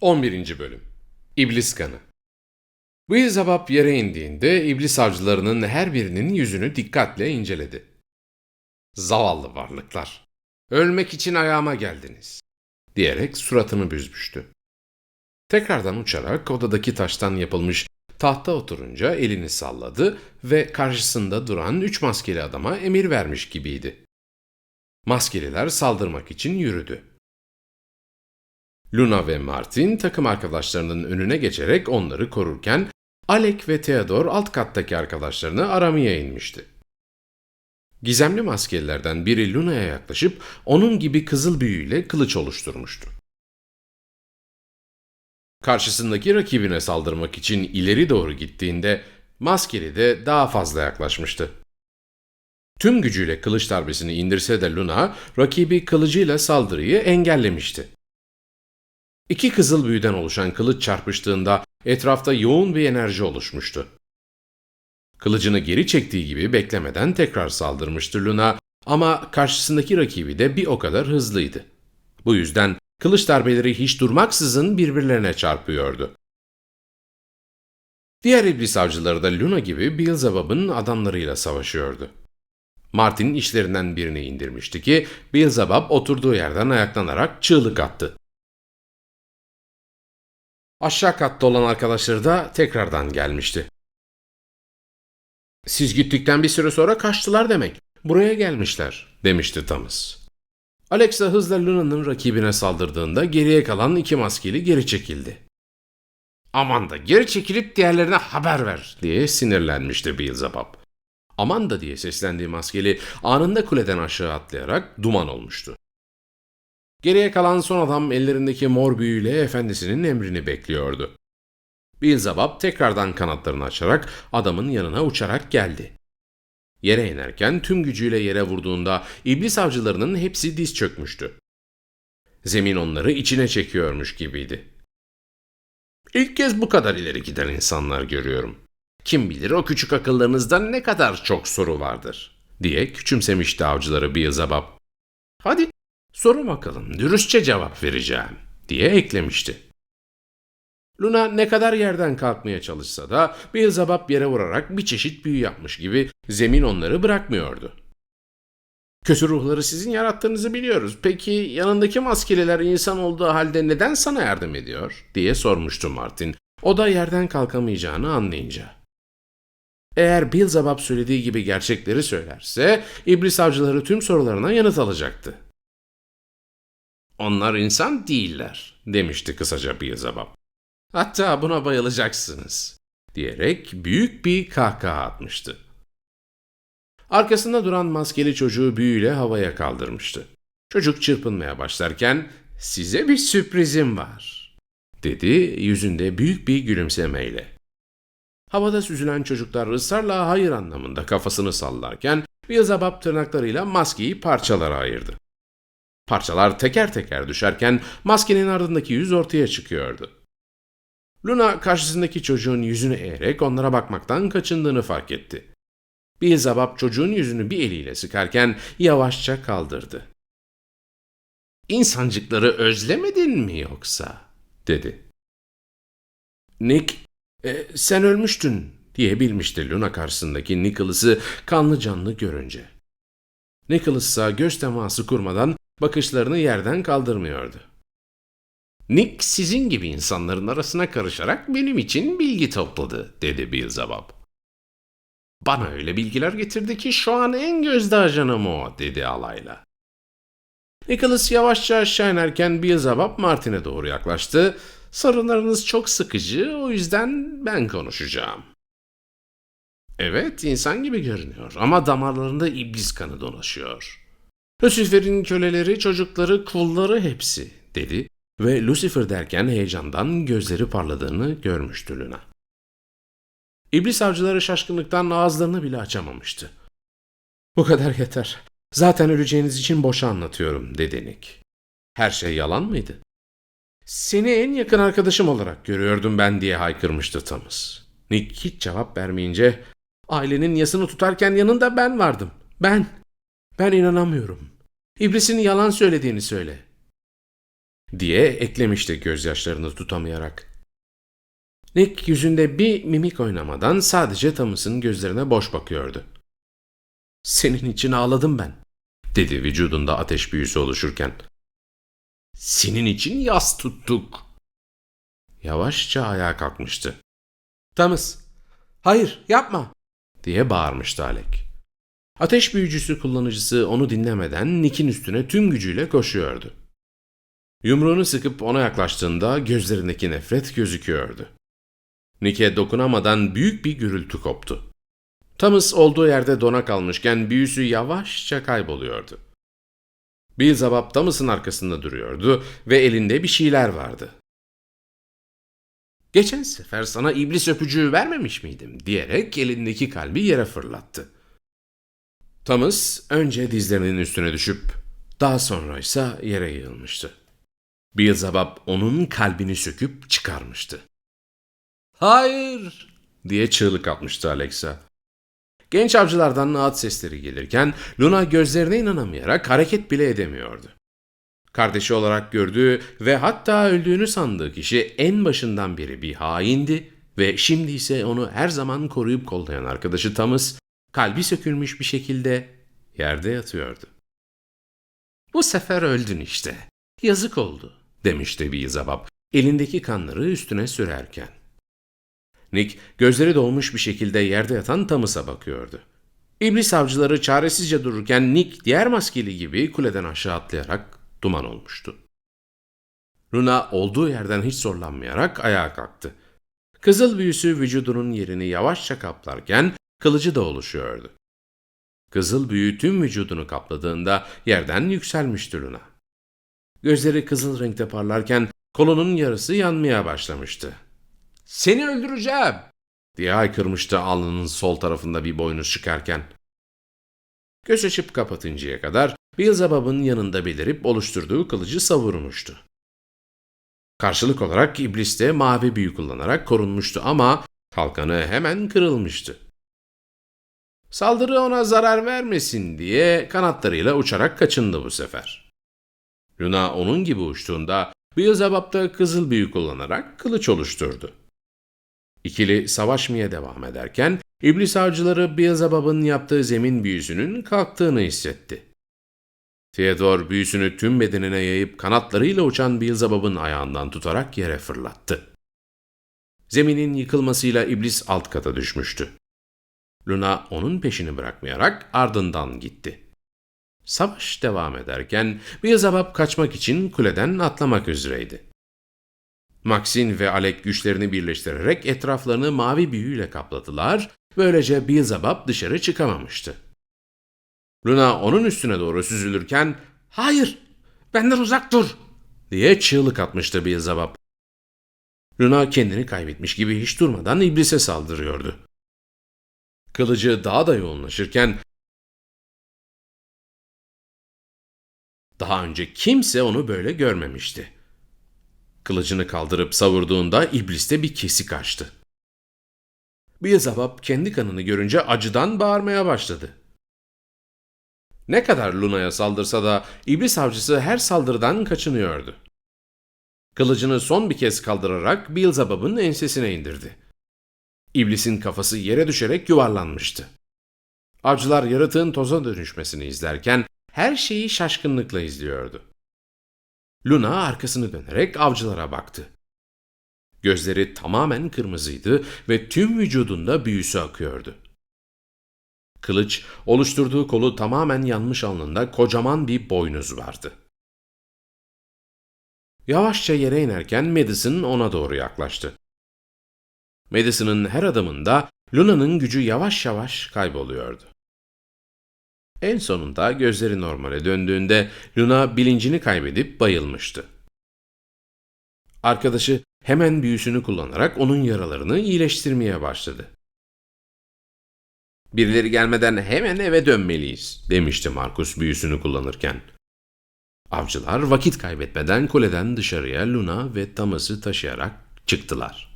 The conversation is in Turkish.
11. Bölüm İblis Kanı Beelzebub yere indiğinde iblis avcılarının her birinin yüzünü dikkatle inceledi. Zavallı varlıklar, ölmek için ayağıma geldiniz, diyerek suratını büzmüştü. Tekrardan uçarak odadaki taştan yapılmış tahta oturunca elini salladı ve karşısında duran üç maskeli adama emir vermiş gibiydi. Maskeliler saldırmak için yürüdü. Luna ve Martin takım arkadaşlarının önüne geçerek onları korurken Alec ve Theodor alt kattaki arkadaşlarını aramaya inmişti. Gizemli maskelilerden biri Luna'ya yaklaşıp onun gibi kızıl büyüyle kılıç oluşturmuştu. Karşısındaki rakibine saldırmak için ileri doğru gittiğinde maskeli de daha fazla yaklaşmıştı. Tüm gücüyle kılıç darbesini indirse de Luna, rakibi kılıcıyla saldırıyı engellemişti. İki kızıl büyüden oluşan kılıç çarpıştığında etrafta yoğun bir enerji oluşmuştu. Kılıcını geri çektiği gibi beklemeden tekrar saldırmıştı Luna ama karşısındaki rakibi de bir o kadar hızlıydı. Bu yüzden kılıç darbeleri hiç durmaksızın birbirlerine çarpıyordu. Diğer iblis avcıları da Luna gibi Beelzebub'un adamlarıyla savaşıyordu. Martin işlerinden birini indirmişti ki Beelzebub oturduğu yerden ayaklanarak çığlık attı. Aşağı katta olan arkadaşları da tekrardan gelmişti. Siz gittikten bir süre sonra kaçtılar demek. Buraya gelmişler, demişti Thomas. Alexa hızla Luna'nın rakibine saldırdığında geriye kalan iki maskeli geri çekildi. Aman da geri çekilip diğerlerine haber ver diye sinirlenmişti Beelzebub. Aman da diye seslendiği maskeli anında kuleden aşağı atlayarak duman olmuştu. Geriye kalan son adam ellerindeki mor büyüyle efendisinin emrini bekliyordu. Beelzebub tekrardan kanatlarını açarak adamın yanına uçarak geldi. Yere inerken tüm gücüyle yere vurduğunda iblis avcılarının hepsi diz çökmüştü. Zemin onları içine çekiyormuş gibiydi. İlk kez bu kadar ileri giden insanlar görüyorum. Kim bilir o küçük akıllarınızda ne kadar çok soru vardır, diye küçümsemişti avcıları Beelzebub. Hadi Sorun bakalım, dürüstçe cevap vereceğim, diye eklemişti. Luna ne kadar yerden kalkmaya çalışsa da Beelzebub yere vurarak bir çeşit büyü yapmış gibi zemin onları bırakmıyordu. Kötü ruhları sizin yarattığınızı biliyoruz. Peki yanındaki maskeliler insan olduğu halde neden sana yardım ediyor? diye sormuştu Martin. O da yerden kalkamayacağını anlayınca. Eğer Beelzebub söylediği gibi gerçekleri söylerse, iblis avcıları tüm sorularına yanıt alacaktı. Onlar insan değiller, demişti kısaca Beelzebub. Hatta buna bayılacaksınız, diyerek büyük bir kahkaha atmıştı. Arkasında duran maskeli çocuğu büyüyle havaya kaldırmıştı. Çocuk çırpınmaya başlarken, size bir sürprizim var, dedi yüzünde büyük bir gülümsemeyle. Havada süzülen çocuklar ısrarla hayır anlamında kafasını sallarken, Beelzebub tırnaklarıyla maskeyi parçalara ayırdı. Parçalar teker teker düşerken maskenin ardındaki yüz ortaya çıkıyordu. Luna karşısındaki çocuğun yüzünü eğerek onlara bakmaktan kaçındığını fark etti. Beelzebub çocuğun yüzünü bir eliyle sıkarken yavaşça kaldırdı. İnsancıkları özlemedin mi yoksa? dedi. Nick, e, sen ölmüştün diye bilmişti Luna karşısındaki Nicholas'ı kanlı canlı görünce. Nicholas göz teması kurmadan bakışlarını yerden kaldırmıyordu. Nick sizin gibi insanların arasına karışarak benim için bilgi topladı, dedi Beelzebub. Bana öyle bilgiler getirdi ki şu an en gözde ajanım o, dedi alayla. Nicholas yavaşça aşağı inerken Beelzebub Martin'e doğru yaklaştı. Sorunlarınız çok sıkıcı, o yüzden ben konuşacağım. Evet, insan gibi görünüyor ama damarlarında iblis kanı dolaşıyor. Lucifer'in köleleri, çocukları, kulları hepsi, dedi ve Lucifer derken heyecandan gözleri parladığını görmüştü Luna. İblis avcıları şaşkınlıktan ağızlarını bile açamamıştı. Bu kadar yeter. Zaten öleceğiniz için boşa anlatıyorum, dedi Nick. Her şey yalan mıydı? Seni en yakın arkadaşım olarak görüyordum ben diye haykırmıştı Thomas. Nick hiç cevap vermeyince ailenin yasını tutarken yanında ben vardım. Ben. Ben inanamıyorum. İblisin yalan söylediğini söyle. diye eklemişti gözyaşlarını tutamayarak. Nick yüzünde bir mimik oynamadan sadece Thomas'ın gözlerine boş bakıyordu. Senin için ağladım ben, dedi vücudunda ateş büyüsü oluşurken. Senin için yas tuttuk. Yavaşça ayağa kalkmıştı. Thomas, hayır yapma, diye bağırmıştı Alec. Ateş büyücüsü kullanıcısı onu dinlemeden Nick'in üstüne tüm gücüyle koşuyordu. Yumruğunu sıkıp ona yaklaştığında gözlerindeki nefret gözüküyordu. Nick'e dokunamadan büyük bir gürültü koptu. Thomas olduğu yerde dona kalmışken büyüsü yavaşça kayboluyordu. Beelzebub Thomas'ın arkasında duruyordu ve elinde bir şeyler vardı. Geçen sefer sana iblis öpücüğü vermemiş miydim diyerek elindeki kalbi yere fırlattı. Thomas önce dizlerinin üstüne düşüp daha sonra ise yere yığılmıştı. Beelzebub onun kalbini söküp çıkarmıştı. Hayır diye çığlık atmıştı Alexa. Genç avcılardan naat sesleri gelirken Luna gözlerine inanamayarak hareket bile edemiyordu. Kardeşi olarak gördüğü ve hatta öldüğünü sandığı kişi en başından beri bir haindi ve şimdi ise onu her zaman koruyup kollayan arkadaşı Thomas kalbi sökülmüş bir şekilde yerde yatıyordu. Bu sefer öldün işte. Yazık oldu demişti Beelzebub elindeki kanları üstüne sürerken. Nick gözleri dolmuş bir şekilde yerde yatan Thomas'a bakıyordu. İblis avcıları çaresizce dururken Nick diğer maskeli gibi kuleden aşağı atlayarak duman olmuştu. Luna olduğu yerden hiç zorlanmayarak ayağa kalktı. Kızıl büyüsü vücudunun yerini yavaşça kaplarken kılıcı da oluşuyordu. Kızıl büyü tüm vücudunu kapladığında yerden yükselmişti Luna. Gözleri kızıl renkte parlarken kolunun yarısı yanmaya başlamıştı. ''Seni öldüreceğim!'' diye haykırmıştı alnının sol tarafında bir boynuz çıkarken. Göz açıp kapatıncaya kadar Beelzebub'un yanında belirip oluşturduğu kılıcı savurmuştu. Karşılık olarak iblis de mavi büyü kullanarak korunmuştu ama kalkanı hemen kırılmıştı. Saldırı ona zarar vermesin diye kanatlarıyla uçarak kaçındı bu sefer. Luna onun gibi uçtuğunda Beelzebub da kızıl büyü kullanarak kılıç oluşturdu. İkili savaşmaya devam ederken iblis avcıları Beelzebub'un yaptığı zemin büyüsünün kalktığını hissetti. Theodor büyüsünü tüm bedenine yayıp kanatlarıyla uçan Beelzebub'un ayağından tutarak yere fırlattı. Zeminin yıkılmasıyla iblis alt kata düşmüştü. Luna onun peşini bırakmayarak ardından gitti. Savaş devam ederken Beelzebub kaçmak için kuleden atlamak üzereydi. Maxine ve Alec güçlerini birleştirerek etraflarını mavi büyüyle kapladılar, böylece Beelzebub dışarı çıkamamıştı. Luna onun üstüne doğru süzülürken ''Hayır, benden uzak dur!'' diye çığlık atmıştı Beelzebub. Luna kendini kaybetmiş gibi hiç durmadan iblise saldırıyordu. Kılıcı daha da yoğunlaşırken daha önce kimse onu böyle görmemişti. Kılıcını kaldırıp savurduğunda ibliste bir kesik açtı. Beelzebub kendi kanını görünce acıdan bağırmaya başladı. Ne kadar Luna'ya saldırsa da iblis avcısı her saldırıdan kaçınıyordu. Kılıcını son bir kez kaldırarak Beelzebub'un ensesine indirdi. İblisin kafası yere düşerek yuvarlanmıştı. Avcılar yaratığın toza dönüşmesini izlerken her şeyi şaşkınlıkla izliyordu. Luna arkasını dönerek avcılara baktı. Gözleri tamamen kırmızıydı ve tüm vücudunda büyüsü akıyordu. Kılıç, oluşturduğu kolu tamamen yanmış alnında kocaman bir boynuz vardı. Yavaşça yere inerken Madison ona doğru yaklaştı. Madison'ın her adımında Luna'nın gücü yavaş yavaş kayboluyordu. En sonunda gözleri normale döndüğünde Luna bilincini kaybedip bayılmıştı. Arkadaşı hemen büyüsünü kullanarak onun yaralarını iyileştirmeye başladı. Birileri gelmeden hemen eve dönmeliyiz, demişti Markus büyüsünü kullanırken. Avcılar vakit kaybetmeden kuleden dışarıya Luna ve Thomas'ı taşıyarak çıktılar.